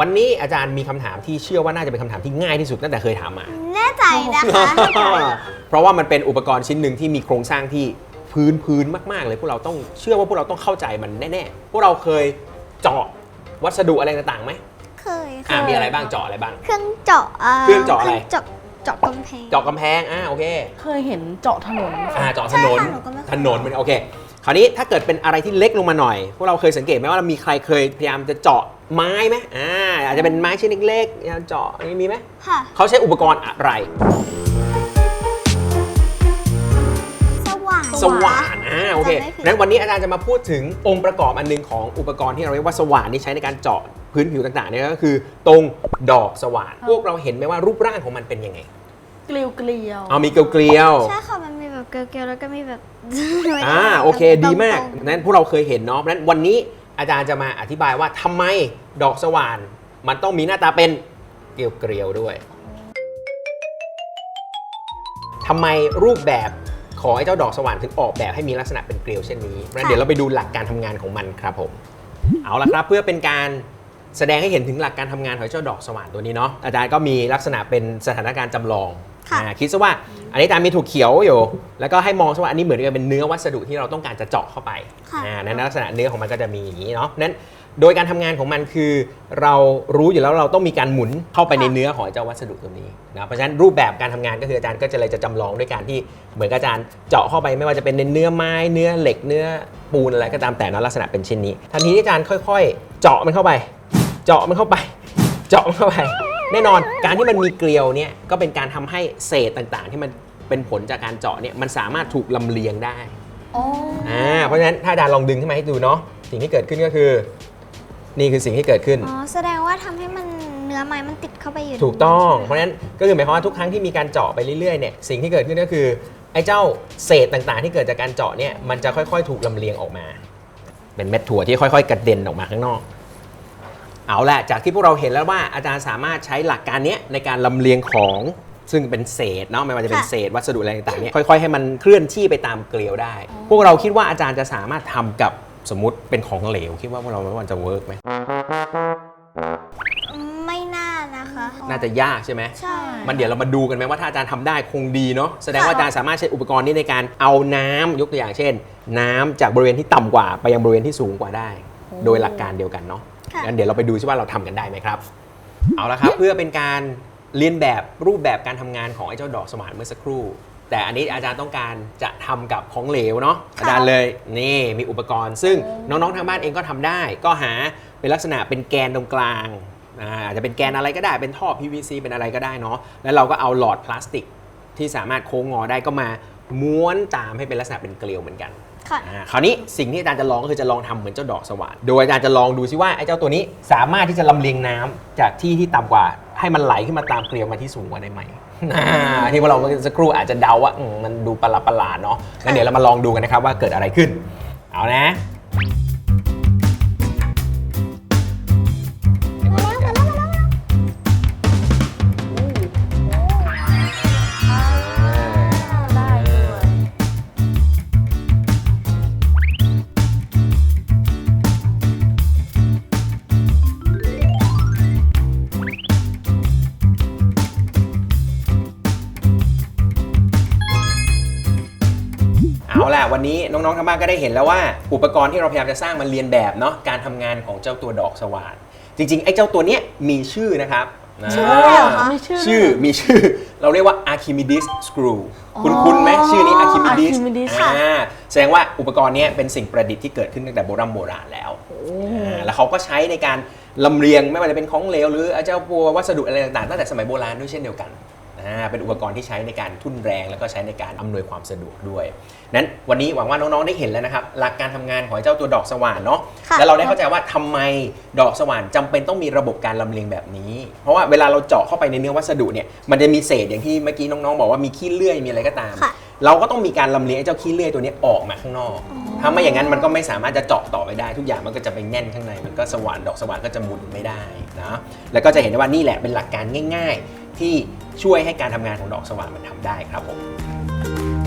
วันนี้อาจารย์มีคำถามที่เชื่อว่าน่าจะเป็นคำถามที่ง่ายที่สุดตั้งแต่เคยถามมา แน่ใจนะคะ เพราะว่ามันเป็นอุปกรณ์ชิ้นหนึ่งที่มีโครงสร้างที่พื้นพื้นมากๆเลยพวกเราต้องเชื่อว่าพวกเราต้องเข้าใจมันแน่ๆ พวกเราเคยเจาะวัสดุอะไรต่างๆไหมเคยอ่าค่ะมีอะไรบ้างเจาะอะไรบ้าง เครื่องเจาะเครื่องเจาะอะไรเจาะเจาะกำแพง เจาะกำแพงอ่าโอเคเคยเห็นเจาะถนน อ่าเจาะถนนใช่ค่ะหนูก็ไม่เคย ถนนมันโอเค คราวนี้ถ้าเกิดเป็นอะไรที่เล็กลงมาหน่อย พวกเราเคยสังเกตไหมว่ามีใครเคยพยายามจะเจาะไม้ไหมอ่าอาจจะเป็นไม้ชิ้นเล็กๆพยายามเจาะอันนี้มีไหมค่ะ เขาใช้อุปกรณ์อะไร สว่านสว่านอ่าโอเคจำได้ผิดงั้นวันนี้อาจารย์จะมาพูดถึงองค์ประกอบอันหนึงของอุปกรณ์ที่เราเรียกว่าสว่านที่ใช้ในการเจาะพื้นผิวต่างๆเนี่ยก็คือ ตรงดอกสว่านครับพวกเราเห็นไหมว่ารูปร่างของมันเป็นยังไงเกลียวเกลียวเอามีเกลียวๆ ใช่ค่ะ มันมีแบบเกลียวๆแล้วก็มีแบบ อ่า โอเคดีมากตรงๆนั้นพวกเราเคยเห็นเนาะเพราะฉะนั้นวันนี้อาจารย์จะมาอธิบายว่าทำไมดอกสว่าน มันต้องมีหน้าตาเป็นเกลียวๆด้วยทำไมรูปแบบของไอ้เจ้าดอกสว่านถึงออกแบบให้มีลักษณะเป็นเกลียวเช่นนี้เพราะฉะนั้นเดี๋ยวเราไปดูหลักการทำงานของมันครับผม เอาละครับเพื่อเป็นการแสดงให้เห็นถึงหลักการทำงานของเจ้าดอกสว่านตัวนี้เนาะอาจารย์ก็มีลักษณะเป็นสถานการณ์จำลอง ค่ะ อ่าคิดซะว่าอันนี้อาจารย์มีถูกเขียวอยู่ แล้วก็ให้มองซะว่าอันนี้เหมือนกับเป็นเนื้อวัสดุที่เราต้องการจะเจาะเข้าไปค่ะ อ่านั้นลักษณะเนื้อของมันก็จะมีอย่างนี้เนาะนั้นโดยการทำงานของมันคือ เรารู้อยู่แล้วเราต้องมีการหมุนเข้าไปในเนื้อของเจ้าวัสดุตัวนี้นะเพราะฉะนั้นรูปแบบการทำงานก็คืออาจารย์ก็จะเลยจะจำลองด้วยการที่เหมือนกับอาจารย์เจาะเข้าไปไม่ว่าจะเป็นในเนื้อไม้เนื้อเหล็กเนื้อปูนอะไรก็ตามแต่เนอะลักษณะเป็นเช่นนี้ ทันทีที่อาจารย์ค่อย ๆ เจาะมันเข้าไป เจาะมันเข้าไป เจาะมันเข้าไป แน่นอนการที่มันมีเกลียวเนี่ยก็เป็นการทำให้เศษต่างๆ ที่มันเป็นผลจากการเจาะเนี่ยมันสามารถถูกลำเลียงได้อ๋ออ่าเพราะฉะนั้นถ้าอาจารย์ลองดึงขึ้นมาให้ดูเนาะสิ่งที่เกิดขึ้นก็คือ นี่คือสิ่งที่เกิดขึ้นอ๋อแสดงว่าทำให้มันเนื้อไม้มันติดเข้าไปอยู่ถูกต้องใช่เพไหมราะฉะนั้นก็คือหมายความว่าทุกครั้งที่มีการเจาะไปเรื่อยๆเนี่ยสิ่งที่เกิดขึ้นก็คือไอ้เจ้าเศษต่างๆ ที่เกิดจากการเจาะเนี่ยมันจะค่อยๆ ถูกลำเลียงออกมา เป็นเม็ดถั่วที่ค่อย ๆ กระเด็นออกมาข้างนอก เอาละจากที่พวกเราเห็นแล้วว่าอาจารย์สามารถใช้หลักการเนี้ยในการลำเลียงของซึ่งเป็นเศษเนาะไม่ว่าจะเป็นเศษวัสดุอะไรต่างๆเนี่ยค่อยๆให้มันเคลื่อนที่ไปตามเกลียวได้ พวกเราคิดว่าอาจารย์จะสามารถทำกับสมมติเป็นของเหลว คิดว่าพวกเราว่ามันจะเวิร์กไหมไม่น่านะคะ น่าจะยากใช่ไหมใช่มันเดี๋ยวเรามาดูกันไหมว่าถ้าอาจารย์ทำได้คงดีเนาะแสดงว่าอาจารย์สามารถใช้อุปกรณ์นี้ในการเอาน้ำยกตัวอย่างเช่น น้ำจากบริเวณที่ต่ำกว่า ไปยังบริเวณที่สูงกว่าได้ โดยหลักการเดียวกันเนาะค่ะ งั้นเดี๋ยวเราไปดูซิว่าเราทำกันได้ไหมครับ เอาละครับเพื่อเป็นการเรียนแบบรูปแบบการทำงานของไอ้เจ้าดอกสว่านเมื่อสักครู่ แต่อันนี้อาจารย์ต้องการจะทำกับของเหลวเนาะอาจารย์เลยนี่มีอุปกรณ์ ซึ่งน้องๆทางบ้านเองก็ทำได้ ก็หาเป็นลักษณะเป็นแกนตรงกลางอ่าอาจจะเป็นแกนอะไรก็ได้เป็นท่อ PVC เป็นอะไรก็ได้เนาะแล้วเราก็เอาหลอดพลาสติกที่สามารถโค้งงอได้ก็มาม้วนตามให้เป็นลักษณะเป็นเกลียวเหมือนกัน ค่ะ อ่าคราวนี้สิ่งที่อาจารย์จะลองก็คือจะลองทำเหมือนเจ้าดอกสว่านโดยอาจารย์จะลองดูซิว่าไอ้เจ้าตัวนี้สามารถที่จะลำเลียงน้ำจากที่ที่ต่ำกว่า ให้มันไหลขึ้นมาตามเกลียวมาที่สูงกว่าได้ไหมอ่าที่พวกเราเมื่อสักครู่อาจจะเดาว่าอืมมันดูประหลาดๆเนาะงั้นเดี๋ยวเรามาลองดูกันนะครับว่าเกิดอะไรขึ้น เอานะไวันนี้น้องๆทางบ้านก็ได้เห็นแล้วว่า อุปกรณ์ที่เราพยายามจะสร้างมันเรียนแบบเนาะการทำงานของเจ้าตัวดอกสว่าน จริงๆ ไอ้เจ้าตัวเนี้ยมีชื่อนะครับนะชื่ออะไรเหรอคะมีชื่อชื่อมีชื่อ เราเรียกว่า Archimedes screw คุณคุณไหมชื่อนี้ Archimedes Archimedes อ่าแสดงว่าอุปกรณ์เนี้ยเป็นสิ่งประดิษฐ์ที่เกิดขึ้นตั้งแต่โบราณโบราณแล้วอ่าแล้วเขาก็ใช้ในการลำเลียงไม่ว่าจะเป็นของเหลวหรือเจ้าปัววัสดุอะไรต่างๆตั้งแต่สมัยโบราณด้วยเช่นเดียวกันอ่า เป็นอุปกรณ์ที่ใช้ในการทุ่นแรง แล้วก็ใช้ในการอำนวยความสะดวกด้วยนั้นวันนี้หวังว่าน้องๆได้เห็นแล้วนะครับ หลักการทำงานของเจ้าตัวดอกสว่านเนาะค่ะแล้วเราได้เข้าใจว่าทำไมดอกสว่านจำเป็นต้องมีระบบการลำเลียงแบบนี้ เพราะว่าเวลาเราเจาะเข้าไปในเนื้อวัสดุเนี่ยมันจะมีเศษอย่างที่เมื่อกี้น้องๆบอกว่ามีขี้เลื่อยมีอะไรก็ตามค่ะเราก็ต้องมีการลำเลียงไอ้เจ้าขี้เลื่อยตัวนี้ออกมาข้างนอกถ้าไม่อย่างนั้นมันก็ไม่สามารถจะเจาะต่อไปได้ ทุกอย่างมันก็จะไปแน่นข้างในมันก็สว่านดอกสว่านก็จะหมุนไม่ได้นะแล้วก็จะเห็นได้ว่านี่แหละเป็นหลักการง่าย ๆ ที่ช่วยให้การทำงานของดอกสว่านมันทำได้ครับผม